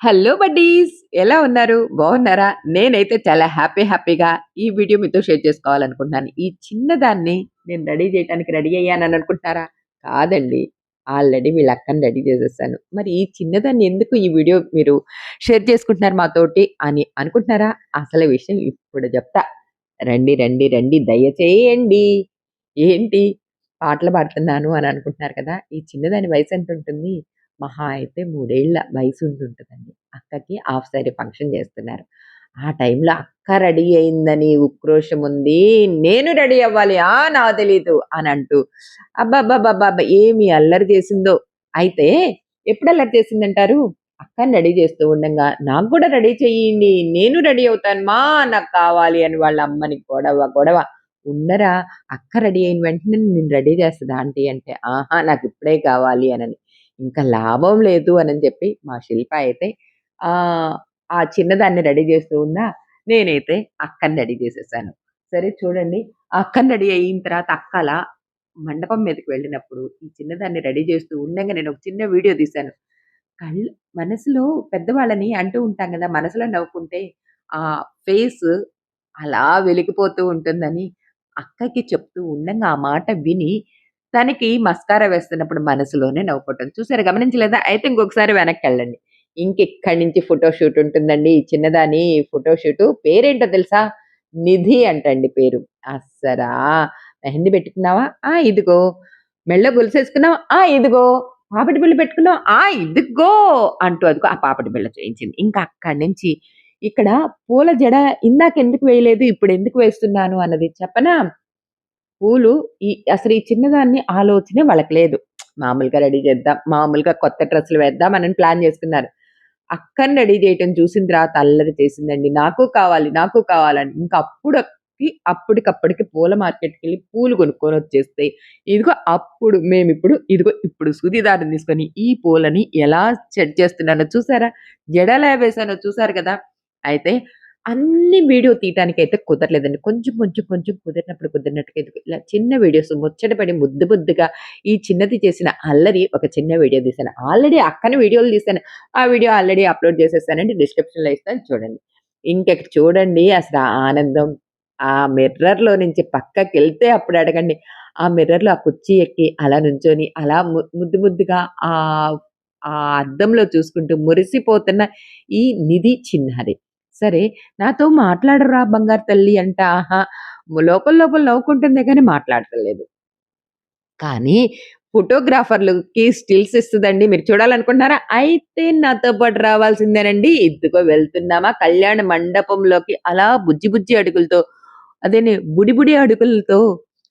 Hello buddies ఎలా ఉన్నారు? బాగున్నారా? నేనైతే చాలా హ్యాపీ హ్యాపీగా ఈ వీడియో మీతో షేర్ చేసుకోవాలనుకుంటున్నాను. ఈ చిన్నదాన్ని నేను రెడీ చేయడానికి రెడీ అయ్యానని అనుకుంటున్నారా? కాదండి. ఆల్రెడీ వీళ్ళ అక్కని రెడీ చేసేసాను. మరి ఈ చిన్నదాన్ని ఎందుకు ఈ వీడియో మీరు షేర్ చేసుకుంటున్నారు మాతోటి అని అనుకుంటున్నారా? అసలు విషయం ఇప్పుడు చెప్తా. రండి రండి రండి. దయచేయండి. ఏంటి? పాటలు పాడుతున్నాను అని అనుకుంటున్నారు కదా? ఈ చిన్నదాని వయసు ఎంత ఉంటుంది మహా అయితే మూడేళ్ళ వయసు ఉంటుంటుందండి అక్కకి హాఫ్ సారీ ఫంక్షన్ చేస్తున్నారు. ఆ టైంలో అక్క రెడీ అయిందని ఉక్రోషం ఉంది నేను రెడీ అవ్వాలి ఆ నాకు తెలీదు అని అంటూ అబ్బాబ్బాబ్బాబ్బా ఏమి అల్లరి చేసిందో. అయితే ఎప్పుడు అల్లరి చేసిందంటారు? అక్కని రెడీ చేస్తూ ఉండగా నాకు కూడా రెడీ చెయ్యండి నేను రెడీ అవుతాను మా నాకు కావాలి అని వాళ్ళ అమ్మని గొడవ గొడవ. ఉన్నరా? అక్క రెడీ అయిన వెంటనే నేను రెడీ చేస్తుందా ఆంటీ? అంటే ఆహా నాకు ఇప్పుడే కావాలి అని ఇంకా లాభం లేదు అని చెప్పి మా శిల్ప అయితే ఆ చిన్నదాన్ని రెడీ చేస్తూ ఉందా, నేనైతే అక్కని రెడీ చేసేసాను. సరే చూడండి, అక్కని రెడీ అయిన తర్వాత అక్కల మండపం మీదకి వెళ్ళినప్పుడు ఈ చిన్నదాన్ని రెడీ చేస్తూ ఉండంగా నేను ఒక చిన్న వీడియో తీశాను. కళ్ళు మనసులో పెద్దవాళ్ళని అంటూ ఉంటాం కదా మనసులో నవ్వుకుంటే ఆ ఫేస్ అలా వెలిగిపోతూ ఉంటుందని అక్కకి చెప్తూ ఉండంగా ఆ మాట విని తనకి మస్కారా వేస్తున్నప్పుడు మనసులోనే నవ్వుకోవటం. చూసారా గమనించలేదా? అయితే ఇంకొకసారి వెనక్కెళ్ళండి. ఇంకెక్కడి నుంచి ఫోటో షూట్ ఉంటుందండి. చిన్నదాని ఫోటో షూటు. పేరేంటో తెలుసా? నిధి అంటండి పేరు. అస్సరా మెహందీ పెట్టుకున్నావా? ఆ! ఇదిగో. మెళ్ళ గొలుసేసుకున్నావా? ఆ! ఇదిగో. పాపటి బిళ్ళ పెట్టుకున్నావు ఆ! ఇదిగో అంటూ అదిగో ఆ పాపటి బిళ్ళ చేయించింది. ఇంకా అక్కడి నుంచి ఇక్కడ పూల జడ ఇందాక ఎందుకు వేయలేదు, ఇప్పుడు ఎందుకు వేస్తున్నాను అన్నది చెప్పనా? పూలు ఈ అసలు ఈ చిన్నదాన్ని ఆలోచనే వాళ్ళకి లేదు. మామూలుగా రెడీ చేద్దాం. మామూలుగా కొత్త డ్రెస్సులు వేద్దాం అని ప్లాన్ చేసుకున్నారు. అక్కని రెడీ చేయటం చూసిన తర్వాత అల్లరి చేసిందండి. నాకు కావాలి, నాకు కావాలని. ఇంకా అప్పుడకి అప్పటికప్పటికి పూల మార్కెట్‌కెళ్ళి పూలు కొనుక్కొని వచ్చేస్తాయి ఇదిగో అప్పుడు మేము ఇప్పుడు ఇదిగో ఇప్పుడు సూది తీసుకొని ఈ పూలని ఎలా సెట్ చేస్తున్నానో చూసారా? జడలా వేసానో చూసారు కదా! అయితే అన్ని వీడియో తీయటానికైతే కుదరలేదండి. కొంచెం, కొంచెం, కొంచెం కుదిరినప్పుడు కుదిరినట్టుగా ఇలా చిన్న వీడియోస్ ముచ్చటపడి ముద్దు ముద్దుగా ఈ చిన్నది చేసిన అల్లరి ఒక చిన్న వీడియో తీశాను. ఆల్రెడీ అక్కని వీడియోలు తీశాను. ఆ వీడియో ఆల్రెడీ అప్‌లోడ్ చేసేసానండి. డిస్క్రిప్షన్‌లో ఇస్తాను చూడండి. ఇంకెక్కడ చూడండి అసలు ఆనందం. ఆ మిర్రర్‌లో నుంచి పక్కకి వెళ్తే అప్పుడు అడగండి. ఆ మిర్రర్‌లో ఆ కుర్చీ ఎక్కి అలా నుంచొని అలా ముద్దు ముద్దుగా ఆ ఆ అద్దంలో చూసుకుంటూ మురిసిపోతున్న ఈ నిధి చిన్నారి. సరే నాతో మాట్లాడరా బంగారు తల్లి అంట ఆహా! లోపల లోపల నవ్వుకుంటుందే కానీ మాట్లాడటం కానీ ఫోటోగ్రాఫర్‌లకి స్టిల్స్ ఇస్తుందండి మీరు చూడాలనుకుంటున్నారా? అయితే నాతో పాటు రావాల్సిందేనండి. ఇదిగో వెళ్తున్నామా కళ్యాణ మండపంలోకి అలా బుజ్జి బుజ్జి అడుగులతో అదేనే బుడి బుడి అడుగులతో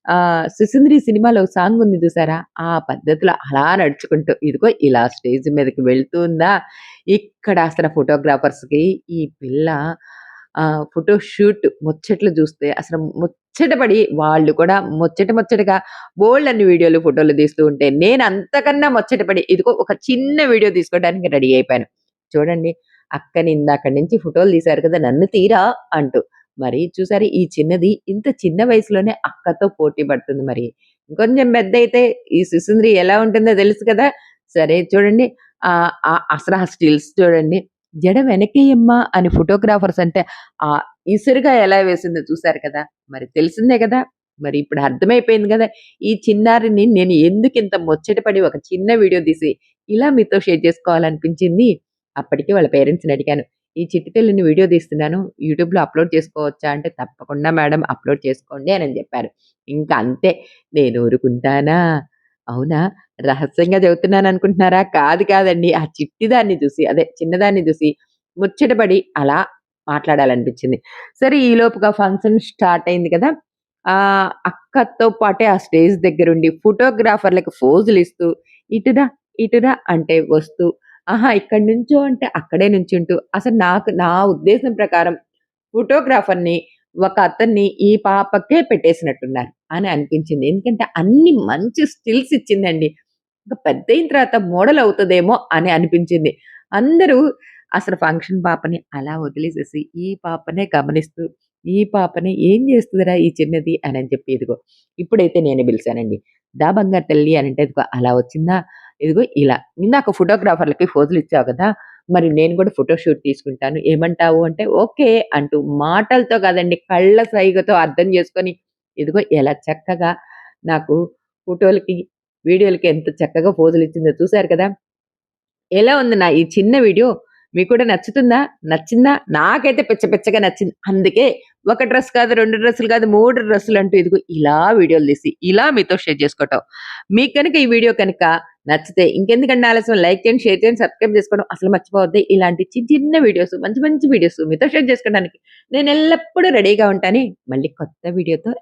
ఆ 'సుసింద్రి' సినిమాలో సాంగ్ ఉంది చూసారా? ఆ పద్ధతిలో అలా నడుచుకుంటూ ఇదిగో ఇలా స్టేజ్ మీదకి వెళ్తుందా, ఇక్కడ అసలు ఫోటోగ్రాఫర్స్‌కి ఈ పిల్ల ఫోటోషూట్ ముచ్చట్లు చూస్తే అసలు ముచ్చటపడి వాళ్ళు కూడా ముచ్చట ముచ్చటగా బోల్డ్ అన్ని వీడియోలు, ఫోటోలు తీస్తూ ఉంటే నేను అంతకన్నా ముచ్చటపడి ఇదిగో ఒక చిన్న వీడియో తీసుకోవడానికి రెడీ అయిపోయాను. చూడండి అక్కని అక్కడి నుంచి ఫోటోలు తీశారు కదా! నన్ను తీరా అంటూ. మరి చూసారు ఈ చిన్నది ఇంత చిన్న వయసులోనే అక్కతో పోటీ పడుతుంది మరి. ఇంకొంచెం పెద్దయితే ఈ 'సుసింద్రి' ఎలా ఉంటుందో తెలుసు కదా! సరే చూడండి అసలు ఆ స్టిల్స్ చూడండి. జడ వెనకేయమ్మా అని ఫోటోగ్రాఫర్స్ అంటే ఆ ఇసురుగా ఎలా వేసిందో చూశారు కదా! మరి తెలిసిందే కదా! మరి ఇప్పుడు అర్థమైపోయింది కదా ఈ చిన్నారిని నేను ఎందుకు ఇంత ముచ్చటపడి ఒక చిన్న వీడియో తీసి ఇలా మీతో షేర్ చేసుకోవాలనిపించింది. అప్పటికే వాళ్ళ పేరెంట్స్‌ని అడిగాను. ఈ చిట్టి తల్లిని వీడియో తీస్తున్నాను. యూట్యూబ్‌లో అప్‌లోడ్ చేసుకోవచ్చా? అంటే తప్పకుండా మేడం అప్‌లోడ్ చేసుకోండి అని చెప్పారు. ఇంకా అంతే నేను ఊరుకుంటానా? అవునా? రహస్యంగా చెబుతున్నాననుకుంటున్నారా? కాదు కాదండి. ఆ చిట్టి దాన్ని చూసి అదే చిన్నదాన్ని చూసి ముచ్చటపడి అలా మాట్లాడాలనిపించింది. సరే ఈలోపుగా ఫంక్షన్ స్టార్ట్ అయింది కదా! ఆ అక్కతో పాటే ఆ స్టేజ్ దగ్గరుండి ఫోజులు ఇస్తూ ఇటురా, ఇటురా అంటే వస్తూ ఆహా! ఇక్కడి నుంచో అంటే అక్కడే నుంచుంటూ అసలు నాకు నా ఉద్దేశం ప్రకారం ఫోటోగ్రాఫర్‌ని ఒక అతన్ని ఈ పాపకే పెట్టేసినట్టున్నారు అని అనిపించింది. ఎందుకంటే అన్ని మంచి స్టిల్స్ ఇచ్చిందండి. ఇంక పెద్దయిన తర్వాత మోడల్ అవుతుందేమో అని అనిపించింది. అందరూ అసలు ఫంక్షన్ పాపని అలా వదిలేసేసి ఈ పాపనే గమనిస్తూ, ఈ పాపని ఏం చేస్తుందిరా ఈ చిన్నది అని చెప్పి ఇదిగో ఇప్పుడైతే నేనే పిలిచానండి దా బంగారు తల్లి అంటే ఇదిగో అలా వచ్చిందా, ఇదిగో ఇలా ఇందాక ఫోటోగ్రాఫర్‌లకి ఫోజులు ఇచ్చావు కదా! మరి నేను కూడా ఫోటో షూట్ తీసుకుంటాను. ఏమంటావు అంటే, ఓకే అంటూ మాటలతో కాదండి కళ్ళ సైగతో అర్థం చేసుకొని, ఇదిగో ఎలా చక్కగా నాకు ఫోటోలకి, వీడియోలకి ఎంత చక్కగా పోజులు ఇచ్చిందో చూసారు కదా! ఎలా ఉంది నా ఈ చిన్న వీడియో? మీకు కూడా నచ్చుతుందా? నచ్చిందా? నాకైతే పిచ్చ పిచ్చగా నచ్చింది. అందుకే ఒక డ్రెస్ కాదు, రెండు డ్రెస్సులు కాదు, మూడు డ్రెస్సులు అంటూ ఇదిగో ఇలా వీడియోలు తీసి, ఇలా మీతో షేర్ చేసుకోవటం. మీకు కనుక ఈ వీడియో కనుక నచ్చితే ఇంకెందుకంటే ఆలస్యం లైక్ చేయండి, షేర్ చేయండి, సబ్స్క్రైబ్ చేసుకోవడం అసలు మర్చిపోవద్దు. ఇలాంటి చిన్న చిన్న వీడియోస్, మంచి మంచి వీడియోస్ మీతో షేర్ చేసుకోవడానికి నేను ఎల్లప్పుడూ రెడీగా ఉంటాను. మళ్ళీ కొత్త వీడియోతో